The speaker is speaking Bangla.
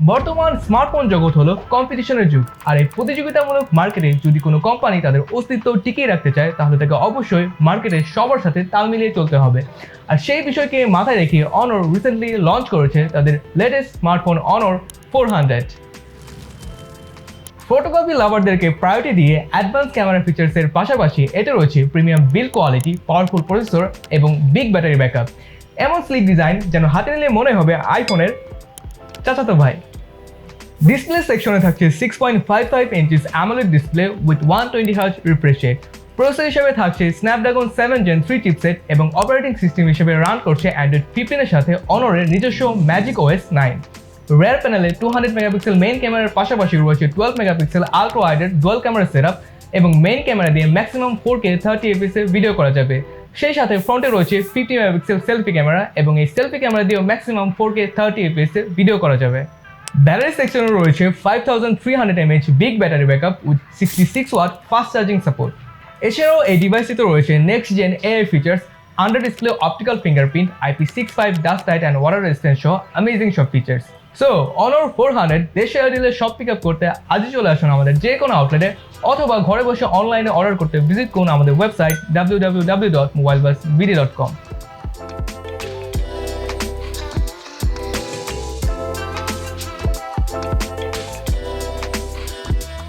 বর্তমান স্মার্টফোন জগৎ হলো কম্পিটিশনের যুগ। আর এই প্রতিযোগিতামূলক মার্কেটে যদি কোনো কোম্পানি তাদের অস্তিত্ব টিকিয়ে রাখতে চায়, তাহলে তাকে অবশ্যই মার্কেটে সবার সাথে তাল মিলিয়ে চলতে হবে। আর সেই বিষয়কে মাথায় রেখে অনর রিসেন্টলি লঞ্চ করেছে তাদের latest smartphone Honor four hundred photography লাভারদেরকে priority দিয়ে অ্যাডভান্স ক্যামেরা ফিচার্সের পাশাপাশি এতে রয়েছে premium build quality powerful processor এবং বিগ ব্যাটারি ব্যাকআপ এমন স্লিক ডিজাইন যেন হাতে নিলে মনে হবে আইফোনের চাচাতো ভাই। ডিসপ্লে সেকশনে থাকছে six point five five inches AMOLED display with one twenty hertz refresh rate হিসেবে থাকছে Snapdragon seven Gen three chipset এবং অপারেটিং সিস্টেম হিসেবে রান করছে অ্যান্ড্রয়েড ফিফটিনের সাথে অনরের নিজস্ব ম্যাজিক ওএস নাইন রেয়ার প্যানেলে টু হান্ড্রেড মেগাপিক্সেল মেইন ক্যামেরার পাশাপাশি রয়েছে টুয়েলভ মেগাপিক্সেল আলট্রা ওয়াইডের ডুয়াল ক্যামেরা সেট এবং মেইন ক্যামেরা দিয়ে ম্যাক্সিমাম ফোর কে থার্টি এফএসে ভিডিও করা যাবে। সেই সাথে ফ্রন্টে রয়েছে ফিফটি মেগাপিক্সেল সেলফি ক্যামেরা এবং এই সেলফি ক্যামেরা দিয়েও ম্যাক্সিমাম ফোর কে থার্টি এফএসে ভিডিও করা যাবে। ব্যাটারি সেকশনে রয়েছে five thousand three hundred M H big battery backup with sixty six watt fast charging support এছাড়াও এই ডিভাইসটিতে রয়েছে next Gen AI features under display optical fingerprint IP six five dust tight and water resistance সহ অ্যামেজিং সব features so Honor four hundred দেশে ডিলে সব পিক আপ করতে আজই চলে আসুন আমাদের যে কোনো আউটলেটে অথবা ঘরে বসে অনলাইনে অর্ডার করতে ভিজিট করুন আমাদের website W W W dot mobile bus BD dot com